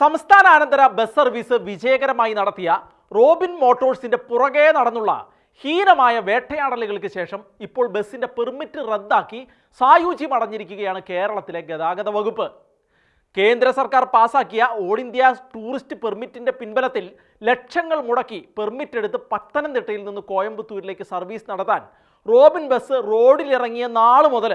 സംസ്ഥാനാനന്തര bus service വിജയകരമായി നടത്തിയ Robin മോട്ടോഴ്സിന്റെ പുറകെ നടന്നുള്ള ഹീനമായ വേട്ടയാടലുകൾക്ക് ശേഷം ഇപ്പോൾ ബസ്സിന്റെ പെർമിറ്റ് റദ്ദാക്കി സായുജ്യം അടഞ്ഞിരിക്കുകയാണ് കേരളത്തിലെ ഗതാഗത വകുപ്പ്. കേന്ദ്ര സർക്കാർ പാസാക്കിയ ഓൾ ഇന്ത്യ ടൂറിസ്റ്റ് പെർമിറ്റിന്റെ പിൻബലത്തിൽ ലക്ഷങ്ങൾ മുടക്കി പെർമിറ്റ് എടുത്ത് പത്തനംതിട്ടയിൽ നിന്ന് കോയമ്പത്തൂരിലേക്ക് സർവീസ് നടത്താൻ റോബിൻ ബസ് റോഡിലിറങ്ങിയ നാൾ മുതൽ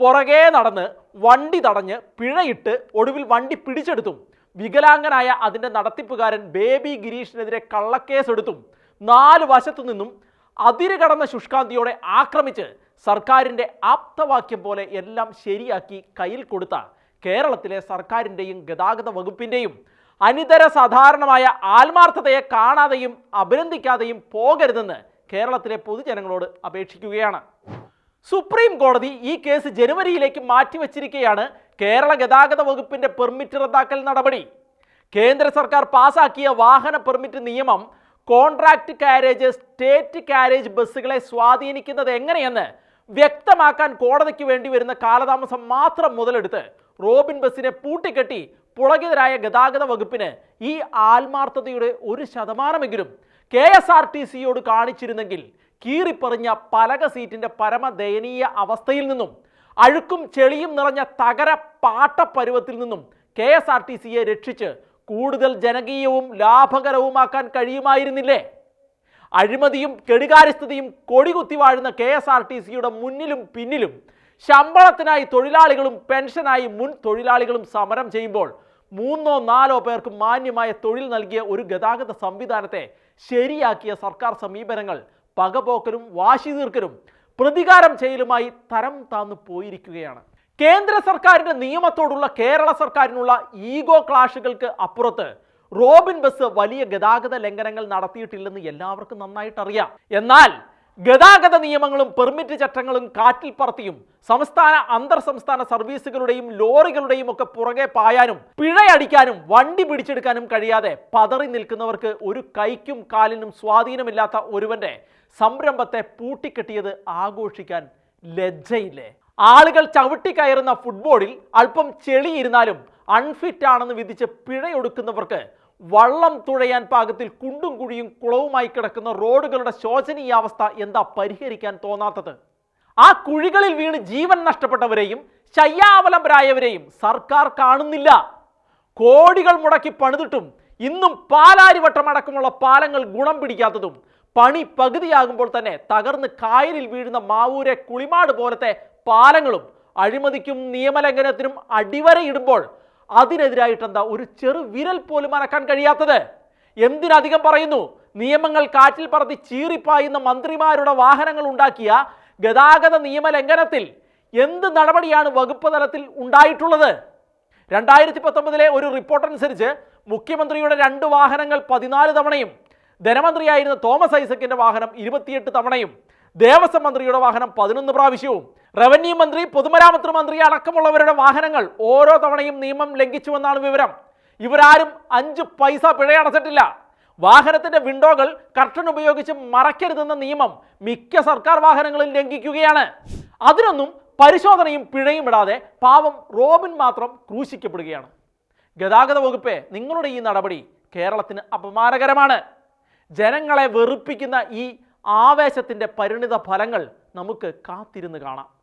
പുറകെ നടന്ന് വണ്ടി തടഞ്ഞ് പിഴയിട്ട് ഒടുവിൽ വണ്ടി പിടിച്ചെടുത്തും വികലാംഗനായ അതിന്റെ നടത്തിപ്പുകാരൻ ബേബി ഗിരീഷിനെതിരെ കള്ളക്കേസെടുത്തും നാല് വശത്തു നിന്നും അതിര് കടന്ന ശുഷ്കാന്തിയോടെ ആക്രമിച്ച് സർക്കാരിന്റെ ആപ്തവാക്യം പോലെ എല്ലാം ശരിയാക്കി കയ്യിൽ കൊടുത്ത കേരളത്തിലെ സർക്കാരിന്റെയും ഗതാഗത വകുപ്പിന്റെയും അനിതര സാധാരണമായ ആത്മാർത്ഥതയെ കാണാതെയും അഭിനന്ദിക്കാതെയും പോകരുതെന്ന് കേരളത്തിലെ പൊതുജനങ്ങളോട് അപേക്ഷിക്കുകയാണ്. സുപ്രീം കോടതി ഈ കേസ് ജനുവരിയിലേക്ക് മാറ്റിവെച്ചിരിക്കെയാണ് കേരള ഗതാഗത വകുപ്പിന്റെ പെർമിറ്റ് റദ്ദാക്കൽ നടപടി. കേന്ദ്ര സർക്കാർ പാസാക്കിയ വാഹന പെർമിറ്റ് നിയമം കോൺട്രാക്ട് കാരേജ് സ്റ്റേറ്റ് കാരേജ് ബസ്സുകളെ സ്വാധീനിക്കുന്നത് എങ്ങനെയെന്ന് വ്യക്തമാക്കാൻ കോടതിക്ക് വേണ്ടി വരുന്ന കാലതാമസം മാത്രം മുതലെടുത്ത് റോബിൻ ബസ്സിനെ പൂട്ടിക്കെട്ടി പുളകിതരായ ഗതാഗത വകുപ്പിന് ഈ ആത്മാർത്ഥതയുടെ ഒരു ശതമാനമെങ്കിലും കെ എസ് ആർ ടി സിയോട് കാണിച്ചിരുന്നെങ്കിൽ കീറിപ്പറിഞ്ഞ പലക സീറ്റിന്റെ പരമദയനീയ അവസ്ഥയിൽ നിന്നും അഴുക്കും ചെളിയും നിറഞ്ഞ തകര പാട്ടപ്പരുവത്തിൽ നിന്നും കെ എസ് ആർ ടി സിയെ രക്ഷിച്ച് കൂടുതൽ ജനകീയവും ലാഭകരവുമാക്കാൻ കഴിയുമായിരുന്നില്ലേ? അഴിമതിയും കെടുകാര്യസ്ഥതയും കൊടികുത്തി വാഴുന്ന കെ എസ് ആർ ടി സിയുടെ മുന്നിലും പിന്നിലും ശമ്പളത്തിനായി തൊഴിലാളികളും പെൻഷനായി മുൻ തൊഴിലാളികളും സമരം ചെയ്യുമ്പോൾ മൂന്നോ നാലോ പേർക്ക് മാന്യമായ തൊഴിൽ നൽകിയ ഒരു ഗതാഗത സംവിധാനത്തെ ശരിയാക്കിയ സർക്കാർ സമീപനങ്ങൾ പകപോക്കലും വാശി തീർക്കലും പ്രതികാരം ചെയ്യലുമായി തരം താന്നു പോയിരിക്കുകയാണ്. കേന്ദ്ര സർക്കാരിന്റെ നിയമത്തോടുള്ള കേരള സർക്കാരിനുള്ള ഈഗോ ക്ലാഷുകൾക്ക് അപ്പുറത്ത് റോബിൻ ബസ് വലിയ ഗതാഗത ലംഘനങ്ങൾ നടത്തിയിട്ടില്ലെന്ന് എല്ലാവർക്കും നന്നായിട്ട് അറിയാം എന്നാൽ ഗതാഗത നിയമങ്ങളും പെർമിറ്റ് ചട്ടങ്ങളും കാറ്റിൽ പറത്തിയും സംസ്ഥാന അന്തർ സംസ്ഥാന സർവീസുകളുടെയും ലോറികളുടെയും ഒക്കെ പുറകെ പായാനും പിഴയടിക്കാനും വണ്ടി പിടിച്ചെടുക്കാനും കഴിയാതെ പതറി നിൽക്കുന്നവർക്ക് ഒരു കൈക്കും കാലിനും സ്വാധീനമില്ലാത്ത ഒരുവന്റെ സംരംഭത്തെ പൂട്ടിക്കെട്ടിയത് ആഘോഷിക്കാൻ ലജ്ജയില്ലേ? ആളുകൾ ചവിട്ടിക്കയറുന്ന ഫുട്ബോളിൽ അല്പം ചെളിയിരുന്നാലും അൺഫിറ്റ് ആണെന്ന് വിധിച്ച് പിഴയൊടുക്കുന്നവർക്ക് വള്ളം തുഴയാൻ പാകത്തിൽ കുണ്ടും കുഴിയും കുളവുമായി കിടക്കുന്ന റോഡുകളുടെ ശോചനീയാവസ്ഥ എന്താ പരിഹരിക്കാൻ തോന്നാത്തത്? ആ കുഴികളിൽ വീണ് ജീവൻ നഷ്ടപ്പെട്ടവരെയും ശയ്യാവലംബരായവരെയും സർക്കാർ കാണുന്നില്ല. കോടികൾ മുടക്കി പണിതിട്ടും ഇന്നും പാലാരിവട്ടം അടക്കമുള്ള പാലങ്ങൾ ഗുണം പിടിക്കാത്തതും പണി പകുതിയാകുമ്പോൾ തന്നെ തകർന്ന് കായലിൽ വീഴുന്ന മാവൂരെ കുളിമാട് പോലത്തെ പാലങ്ങളും അഴിമതിക്കും നിയമലംഘനത്തിനും അടിവരയിടുമ്പോൾ അതിനെതിരായിട്ട് എന്താ ഒരു ചെറു വിരൽ പോലും അനക്കാൻ കഴിയാത്തത്? എന്തിനധികം പറയുന്നു? നിയമങ്ങൾ കാറ്റിൽ പറത്തി ചീറിപ്പായുന്ന മന്ത്രിമാരുടെ വാഹനങ്ങൾ ഉണ്ടാക്കിയ ഗതാഗത നിയമലംഘനത്തിൽ എന്ത് നടപടിയാണ് വകുപ്പ് തലത്തിൽ ഉണ്ടായിട്ടുള്ളത്? രണ്ടായിരത്തി പത്തൊമ്പതിലെ ഒരു റിപ്പോർട്ട് അനുസരിച്ച് മുഖ്യമന്ത്രിയുടെ രണ്ട് വാഹനങ്ങൾ പതിനാല് തവണയും ധനമന്ത്രിയായിരുന്ന തോമസ് ഐസക്കിന്റെ വാഹനം ഇരുപത്തിയെട്ട് തവണയും ദേവസ്വം മന്ത്രിയുടെ വാഹനം പതിനൊന്ന് പ്രാവശ്യവും റവന്യൂ മന്ത്രി പൊതുമരാമത്ത് മന്ത്രി അടക്കമുള്ളവരുടെ വാഹനങ്ങൾ ഓരോ തവണയും നിയമം ലംഘിച്ചുവെന്നാണ് വിവരം. ഇവരാരും അഞ്ച് പൈസ പിഴയടച്ചിട്ടില്ല. വാഹനത്തിന്റെ വിൻഡോകൾ കർട്ടൻ ഉപയോഗിച്ച് മറയ്ക്കരുതെന്ന നിയമം മിക്ക സർക്കാർ വാഹനങ്ങളിൽ ലംഘിക്കുകയാണ്. അതിനൊന്നും പരിശോധനയും പിഴയും ഇടാതെ പാവം റോബിൻ മാത്രം ക്രൂശിക്കപ്പെടുകയാണ്. ഗതാഗത വകുപ്പ് നിങ്ങളുടെ ഈ നടപടി കേരളത്തിന് അപമാനകരമാണ്. ജനങ്ങളെ വെറുപ്പിക്കുന്ന ഈ ആവേശത്തിന്റെ പരിണിത ഫലങ്ങൾ നമുക്ക് കാത്തിരുന്ന് കാണാം.